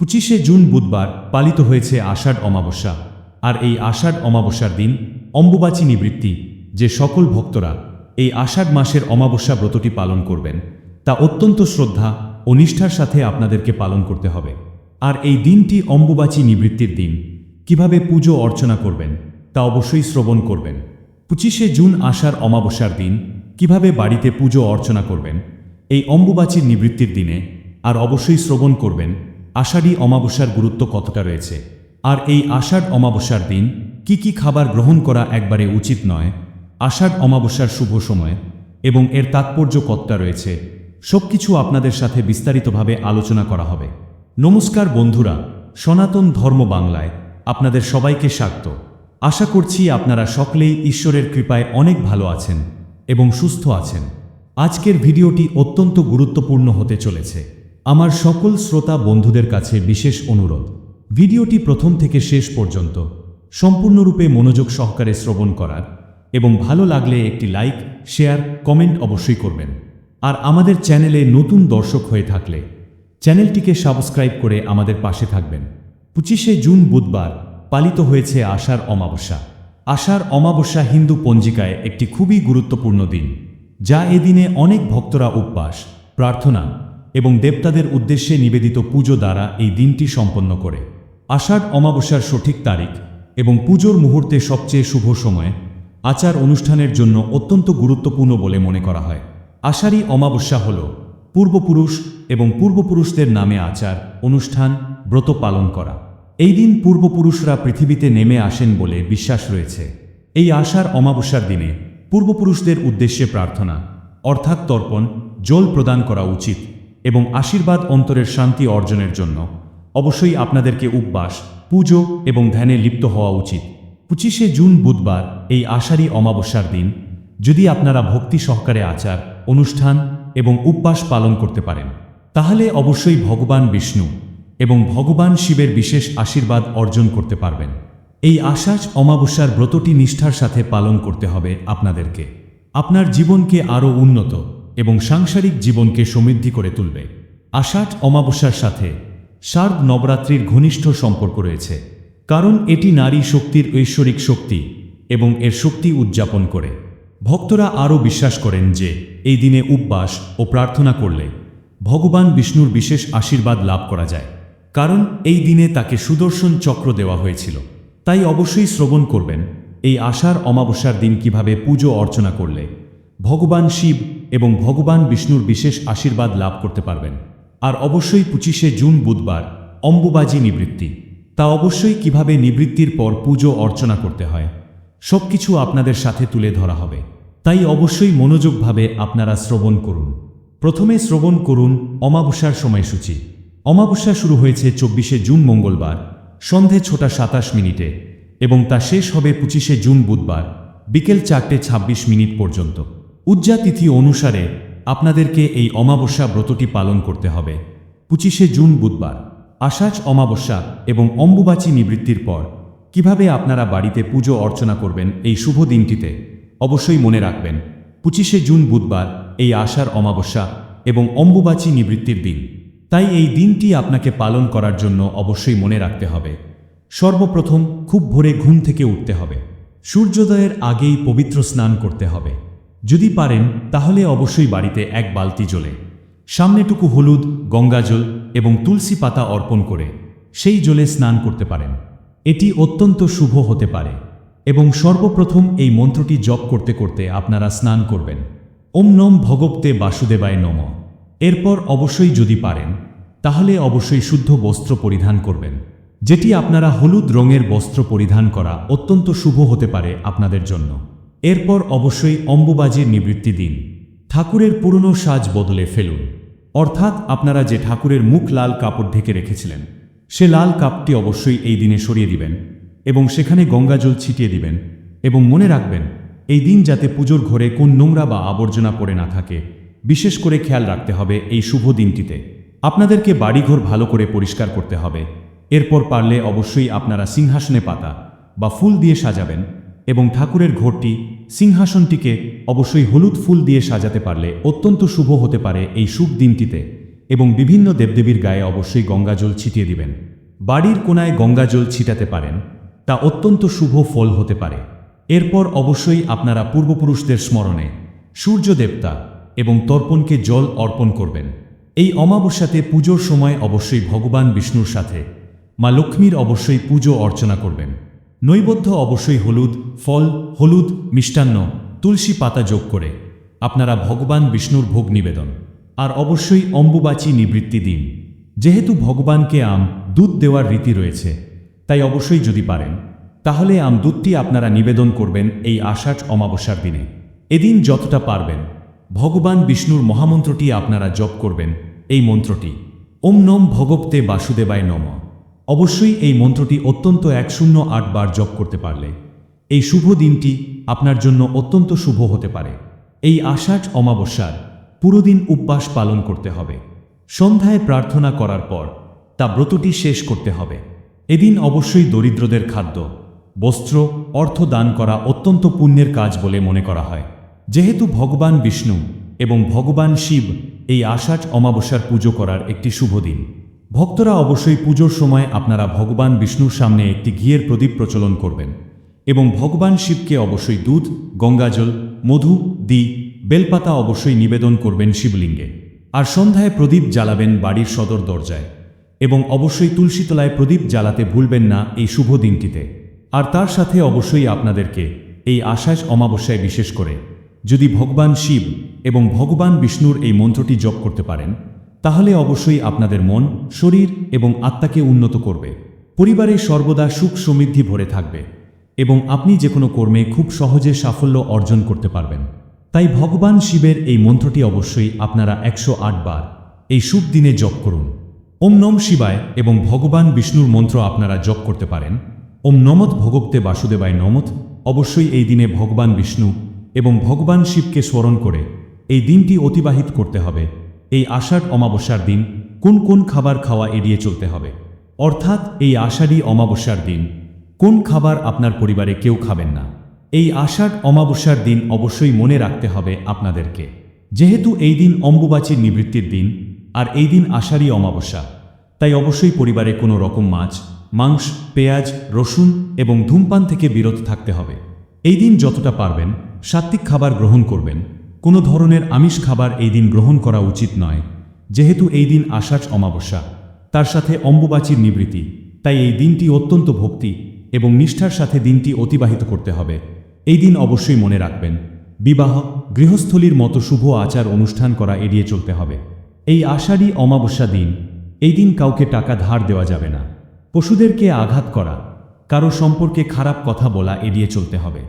পঁচিশে জুন বুধবার পালিত হয়েছে আষাঢ় অমাবস্যা, আর এই আষাঢ় অমাবস্যার দিন অম্বুবাচী নিবৃত্তি, যে সকল ভক্তরা এই আষাঢ় মাসের অমাবস্যা ব্রতটি পালন করবেন, তা অত্যন্ত শ্রদ্ধা ও নিষ্ঠার সাথে আপনাদেরকে পালন করতে হবে। আর এই দিনটি অম্বুবাচী নিবৃত্তির দিন, কীভাবে পুজো অর্চনা করবেন, তা অবশ্যই শ্রবণ করবেন। পঁচিশে জুন আষাঢ় অমাবস্যার দিন, কীভাবে বাড়িতে পুজো অর্চনা করবেন, এই অম্বুবাচীর নিবৃত্তির দিনে আর অবশ্যই শ্রবণ করবেন আষাঢ়ী অমাবস্যার গুরুত্ব কতটা রয়েছে? আর এই আষাঢ় অমাবস্যার দিন কি কি খাবার গ্রহণ করা একবারে উচিত নয়? আষাঢ় অমাবস্যার শুভ সময় এবং এর তাৎপর্য কতটা রয়েছে? সবকিছু আপনাদের সাথে বিস্তারিতভাবে আলোচনা করা হবে। নমস্কার বন্ধুরা, সনাতন ধর্ম বাংলায় আপনাদের সবাইকে স্বাগত। আশা করছি আপনারা সকলেই ঈশ্বরের কৃপায় অনেক ভালো আছেন এবং সুস্থ আছেন। আজকের ভিডিওটি অত্যন্ত গুরুত্বপূর্ণ হতে চলেছে। আমার সকল শ্রোতা বন্ধুদের কাছে বিশেষ অনুরোধ। ভিডিওটি প্রথম থেকে শেষ পর্যন্ত সম্পূর্ণরূপে মনোযোগ সহকারে শ্রবণ করার এবং ভালো লাগলে একটি লাইক, শেয়ার, কমেন্ট অবশ্যই করবেন। আর আমাদের চ্যানেলে নতুন দর্শক হয়ে থাকলে চ্যানেলটিকে সাবস্ক্রাইব করে আমাদের পাশে থাকবেন। পঁচিশে জুন বুধবার পালিত হয়েছে আষাঢ় অমাবস্যা। আষাঢ় অমাবস্যা হিন্দু পঞ্জিকায় একটি খুবই গুরুত্বপূর্ণ দিন, যা এদিনে অনেক ভক্তরা উপবাস, প্রার্থনা এবং দেবতাদের উদ্দেশ্যে নিবেদিত পুজো দ্বারা এই দিনটি সম্পন্ন করে। আষাঢ় অমাবস্যার সঠিক তারিখ এবং পুজোর মুহূর্তে সবচেয়ে শুভ সময় আচার অনুষ্ঠানের জন্য অত্যন্ত গুরুত্বপূর্ণ বলে মনে করা হয়। আষাঢ়ী অমাবস্যা হল পূর্বপুরুষ এবং পূর্বপুরুষদের নামে আচার, অনুষ্ঠান, ব্রত পালন করা। এই দিন পূর্বপুরুষরা পৃথিবীতে নেমে আসেন বলে বিশ্বাস রয়েছে। এই আষাঢ় অমাবস্যার দিনে পূর্বপুরুষদের উদ্দেশ্যে প্রার্থনা, অর্থাৎ তর্পণ, জল প্রদান করা উচিত। এবং আশীর্বাদ অন্তরের শান্তি অর্জনের জন্য। অবশ্যই আপনাদেরকে উপবাস, পুজো এবং ধ্যানে লিপ্ত হওয়া উচিত। পঁচিশে জুন বুধবার, এই আষাঢ়ী অমাবস্যার দিন, যদি আপনারা ভক্তি সহকারে আচার, অনুষ্ঠান এবং উপবাস পালন করতে পারেন, তাহলে অবশ্যই ভগবান বিষ্ণু এবং ভগবান শিবের বিশেষ আশীর্বাদ অর্জন করতে পারবেন। এই আষাঢ় অমাবস্যার ব্রতটি নিষ্ঠার সাথে পালন করতে হবে আপনাদেরকে। আপনার জীবনকে আরও উন্নত এবং সাংসারিক জীবনকে সমৃদ্ধি করে তুলবে। আষাঢ় অমাবস্যার সাথে শারদ নবরাত্রির ঘনিষ্ঠ সম্পর্ক রয়েছে, কারণ এটি নারী শক্তির ঐশ্বরিক শক্তি এবং এর শক্তি উদযাপন করে। ভক্তরা আরও বিশ্বাস করেন যে এই দিনে উপবাস ও প্রার্থনা করলে ভগবান বিষ্ণুর বিশেষ আশীর্বাদ লাভ করা যায়, কারণ এই দিনে তাকে সুদর্শন চক্র দেওয়া হয়েছিল। তাই অবশ্যই শ্রবণ করবেন, এই আষাঢ় অমাবস্যার দিন কীভাবে পুজো অর্চনা করলে ভগবান শিব এবং ভগবান বিষ্ণুর বিশেষ আশীর্বাদ লাভ করতে পারবেন। আর অবশ্যই পঁচিশে জুন বুধবার অম্বুবাজি নিবৃত্তি। তা অবশ্যই কীভাবে নিবৃত্তির পর পুজো অর্চনা করতে হয়, সবকিছু আপনাদের সাথে তুলে ধরা হবে। তাই অবশ্যই মনোযোগভাবে আপনারা শ্রবণ করুন। প্রথমে শ্রবণ করুন অমাবস্যার সময়সূচি। অমাবস্যা শুরু হয়েছে চব্বিশে জুন মঙ্গলবার, সন্ধে ছটা সাতাশ মিনিটে এবং তা শেষ হবে পঁচিশে জুন বুধবার, বিকেল চারটে ২৬ মিনিট পর্যন্ত। উজ্জা তিথি অনুসারে আপনাদেরকে এই অমাবস্যা ব্রতটি পালন করতে হবে। পঁচিশে জুন বুধবার, আষাঢ় অমাবস্যা এবং অম্বুবাচী নিবৃত্তির পর, কীভাবে আপনারা বাড়িতে পুজো অর্চনা করবেন এই শুভ দিনটিতে, অবশ্যই মনে রাখবেন। পঁচিশে জুন বুধবার এই আষাঢ় অমাবস্যা এবং অম্বুবাচী নিবৃত্তির দিন। তাই এই দিনটি আপনাকে পালন করার জন্য অবশ্যই মনে রাখতে হবে। সর্বপ্রথম খুব ভোরে ঘুম থেকে উঠতে হবে। সূর্যোদয়ের আগেই পবিত্র স্নান করতে হবে। যদি পারেন, তাহলে অবশ্যই বাড়িতে এক বালতি জলে, সামনেটুকু হলুদ গঙ্গাজল এবং তুলসী পাতা অর্পণ করে সেই জলে স্নান করতে পারেন। এটি অত্যন্ত শুভ হতে পারে এবং সর্বপ্রথম এই মন্ত্রটি জপ করতে করতে আপনারা স্নান করবেন। ওম নম ভগবতে বাসুদেবায় নম। এরপর অবশ্যই যদি পারেন, তাহলে অবশ্যই শুদ্ধ বস্ত্র পরিধান করবেন, যেটি আপনারা হলুদ রঙের বস্ত্র পরিধান করা অত্যন্ত শুভ হতে পারে আপনাদের জন্য। এরপর অবশ্যই অম্বুবাজির নিবৃত্তি দিন। ঠাকুরের পুরনো সাজ বদলে ফেলুন। অর্থাৎ আপনারা যে ঠাকুরের মুখ লাল কাপড় ঢেকে রেখেছিলেন, সে লাল কাপটি অবশ্যই এই দিনে সরিয়ে দিবেন এবং সেখানে গঙ্গাজল ছিটিয়ে দিবেন এবং মনে রাখবেন, এই দিন যাতে পুজোর ঘরে কোন নোংরা বা আবর্জনা পড়ে না থাকে, বিশেষ করে খেয়াল রাখতে হবে এই শুভ দিনটিতে। আপনাদেরকে বাড়িঘর ভালো করে পরিষ্কার করতে হবে। এরপর পারলে অবশ্যই আপনারা সিংহাসনে পাতা বা ফুল দিয়ে সাজাবেন এবং ঠাকুরের ঘরটি, সিংহাসনটিকে অবশ্যই হলুদ ফুল দিয়ে সাজাতে পারলে অত্যন্ত শুভ হতে পারে এই শুভ দিনটিতে এবং বিভিন্ন দেবদেবীর গায়ে অবশ্যই গঙ্গাজল ছিটিয়ে দিবেন। বাড়ির কোনায় গঙ্গাজল ছিটাতে পারেন, তা অত্যন্ত শুভ ফল হতে পারে। এরপর অবশ্যই আপনারা পূর্বপুরুষদের স্মরণে সূর্য দেবতা এবং তর্পণকে জল অর্পণ করবেন। এই অমাবস্যাতে পুজোর সময় অবশ্যই ভগবান বিষ্ণুর সাথে মা লক্ষ্মীর অবশ্যই পুজো অর্চনা করবেন। নৈবদ্য অবশ্যই হলুদ, ফল, হলুদ, মিষ্টান্ন, তুলসী পাতা যোগ করে। আপনারা ভগবান বিষ্ণুর ভোগ নিবেদন। আর অবশ্যই অম্বুবাচী নিবৃত্তি দিন। যেহেতু ভগবানকে আম দুধ দেওয়ার রীতি রয়েছে, তাই অবশ্যই যদি পারেন, তাহলে আম দুধটি আপনারা নিবেদন করবেন এই আষাঢ় অমাবস্যার দিনে। এদিন যতটা পারবেন, ভগবান বিষ্ণুর মহামন্ত্রটি আপনারা জপ করবেন এই মন্ত্রটি। ওম নম ভগবতে বাসুদেবায় নম। অবশ্যই এই মন্ত্রটি অত্যন্ত এক শূন্য আট বার জপ করতে পারলে। এই শুভ দিনটি আপনার জন্য অত্যন্ত শুভ হতে পারে। এই আষাঢ় অমাবস্যার পুরো দিন উপবাস পালন করতে হবে। সন্ধ্যায় প্রার্থনা করার পর তা ব্রতটি শেষ করতে হবে। এদিন অবশ্যই দরিদ্রদের খাদ্য, বস্ত্র, অর্থ দান করা অত্যন্ত পুণ্যের কাজ বলে মনে করা হয়। যেহেতু ভগবান বিষ্ণু এবং ভগবান শিব এই আষাঢ় অমাবস্যার পুজো করার একটি শুভ দিন। ভক্তরা অবশ্যই পুজোর সময় আপনারা ভগবান বিষ্ণুর সামনে একটি ঘিয়ের প্রদীপ প্রচলন করবেন এবং ভগবান শিবকে অবশ্যই দুধ, গঙ্গাজল, মধু, দি, বেলপাতা অবশ্যই নিবেদন করবেন শিবলিঙ্গে। আর সন্ধ্যায় প্রদীপ জ্বালাবেন বাড়ির সদর দরজায়। এবং অবশ্যই তুলসীতলায় প্রদীপ জ্বালাতে ভুলবেন না এই শুভ দিনটিতে। আর তার সাথে অবশ্যই আপনাদেরকে এই আশ্বাস অমাবস্যায় বিশেষ করে যদি ভগবান শিব এবং ভগবান বিষ্ণুর এই মন্ত্রটি জপ করতে পারেন তাহলে অবশ্যই আপনাদের মন, শরীর এবং আত্মাকে উন্নত করবে। পরিবারে সর্বদা সুখ সমৃদ্ধি ভরে থাকবে এবং আপনি যে কোনো কর্মে খুব সহজে সাফল্য অর্জন করতে পারবেন। তাই ভগবান শিবের এই মন্ত্রটি অবশ্যই আপনারা একশো আট বার এই শুভ দিনে জপ করুন। ওম নম শিবায় এবং ভগবান বিষ্ণুর মন্ত্র আপনারা জপ করতে পারেন। ওম নমত ভগবতে বাসুদেবায় নমত। অবশ্যই এই দিনে ভগবান বিষ্ণু এবং ভগবান শিবকে স্মরণ করে এই দিনটি অতিবাহিত করতে হবে। এই আষাঢ় অমাবস্যার দিন কোন কোন খাবার খাওয়া এড়িয়ে চলতে হবে? অর্থাৎ এই আষাঢ়ী অমাবস্যার দিন। কোন খাবার আপনার পরিবারে কেউ খাবেন না? এই আষাঢ় অমাবস্যার দিন অবশ্যই মনে রাখতে হবে আপনাদেরকে। যেহেতু এই দিন অম্বুবাচীর নিবৃত্তির দিন, আর এই দিন আষাঢ়ী অমাবস্যা, তাই অবশ্যই পরিবারে কোনো রকম মাছ, মাংস, পেঁয়াজ, রসুন এবং ধূমপান থেকে বিরত থাকতে হবে। এই দিন যতটা পারবেন সাত্ত্বিক খাবার গ্রহণ করবেন। কোনো ধরনের আমিষ খাবার এই দিন গ্রহণ করা উচিত নয়। যেহেতু এই দিন আষাঢ় অমাবস্যা, তার সাথে অম্বুবাচীর নিবৃত্তি, তাই এই দিনটি অত্যন্ত ভক্তি এবং নিষ্ঠার সাথে দিনটি অতিবাহিত করতে হবে। এই দিন অবশ্যই মনে রাখবেন, বিবাহ, গৃহস্থলীর মতো শুভ আচার অনুষ্ঠান করা এড়িয়ে চলতে হবে। এই আষাঢ়ী অমাবস্যা দিন, এই দিন কাউকে টাকা ধার দেওয়া যাবে না। পশুদেরকে আঘাত করা, কারও সম্পর্কে খারাপ কথা বলা এড়িয়ে চলতে হবে।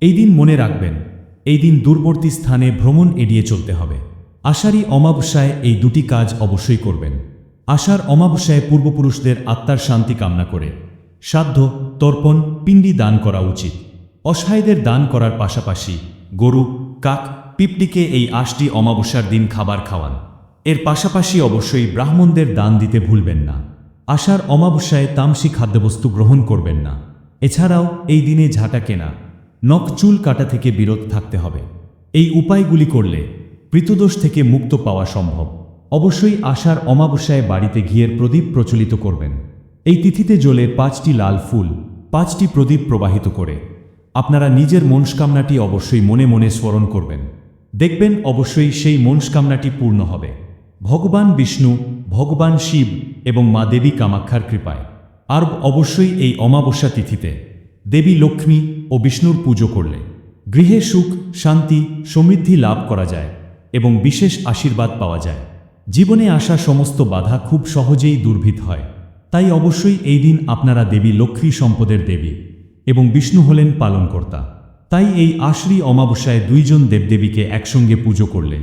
এই দিন মনে রাখবেন এই দিন দূরবর্তী স্থানে ভ্রমণ এড়িয়ে চলতে হবে। আষাঢ়ী অমাবস্যায় এই দুটি কাজ অবশ্যই করবেন। আষাঢ় অমাবস্যায় পূর্বপুরুষদের আত্মার শান্তি কামনা করে। সাধ্য, তর্পণ, পিণ্ডি দান করা উচিত। অসহায়দের দান করার পাশাপাশি গরু, কাক, পিপটিকে এই আশটি অমাবস্যার দিন খাবার খাওয়ান। এর পাশাপাশি অবশ্যই ব্রাহ্মণদের দান দিতে ভুলবেন না। আষাঢ় অমাবস্যায় তামসি খাদ্যবস্তু গ্রহণ করবেন না। এছাড়াও এই দিনে ঝাঁটা কেনা নখ চুল কাটা থেকে বিরত থাকতে হবে। এই উপায়গুলি করলে প্রীতদোষ থেকে মুক্ত পাওয়া সম্ভব। অবশ্যই আষাঢ় অমাবস্যায় বাড়িতে ঘিয়ের প্রদীপ প্রচলিত করবেন। এই তিথিতে জ্বলে পাঁচটি লাল ফুল, পাঁচটি প্রদীপ প্রবাহিত করে। আপনারা নিজের মনস্কামনাটি অবশ্যই মনে মনে স্মরণ করবেন। দেখবেন অবশ্যই সেই মনস্কামনাটি পূর্ণ হবে। ভগবান বিষ্ণু, ভগবান শিব এবং মা দেবী কামাক্ষার কৃপায়। আর অবশ্যই এই অমাবস্যা তিথিতে দেবী লক্ষ্মী ও বিষ্ণুর পুজো করলে। গৃহে সুখ, শান্তি, সমৃদ্ধি লাভ করা যায় এবং বিশেষ আশীর্বাদ পাওয়া যায়। জীবনে আসা সমস্ত বাধা খুব সহজেই দুর্ভিত হয়। তাই অবশ্যই এই দিন আপনারা দেবী লক্ষ্মী সম্পদের দেবী এবং বিষ্ণু হলেন পালনকর্তা। তাই এই আশ্রী অমাবস্যায় দুইজন দেবদেবীকে একসঙ্গে পুজো করলে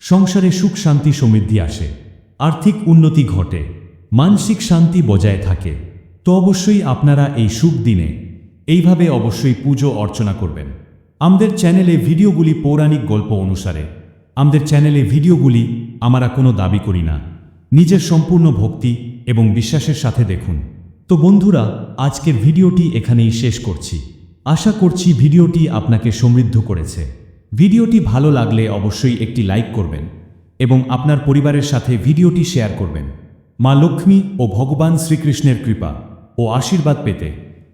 সংসারে সুখ, শান্তি, সমৃদ্ধি আসে। আর্থিক উন্নতি ঘটে। মানসিক শান্তি বজায় থাকে। তো অবশ্যই আপনারা এই শুভ দিনে এইভাবে অবশ্যই পুজো অর্চনা করবেন। আমাদের চ্যানেলে ভিডিওগুলি পৌরাণিক গল্প অনুসারে। আমাদের চ্যানেলে ভিডিওগুলি আমরা কোনো দাবি করি না। নিজের সম্পূর্ণ ভক্তি এবং বিশ্বাসের সাথে দেখুন। তো বন্ধুরা, আজকের ভিডিওটি এখানেই শেষ করছি। আশা করছি ভিডিওটি আপনাকে সমৃদ্ধ করেছে। ভিডিওটি ভালো লাগলে অবশ্যই একটি লাইক করবেন এবং আপনার পরিবারের সাথে ভিডিওটি শেয়ার করবেন। মা লক্ষ্মী ও ভগবান শ্রীকৃষ্ণের কৃপা ও আশীর্বাদ পেতে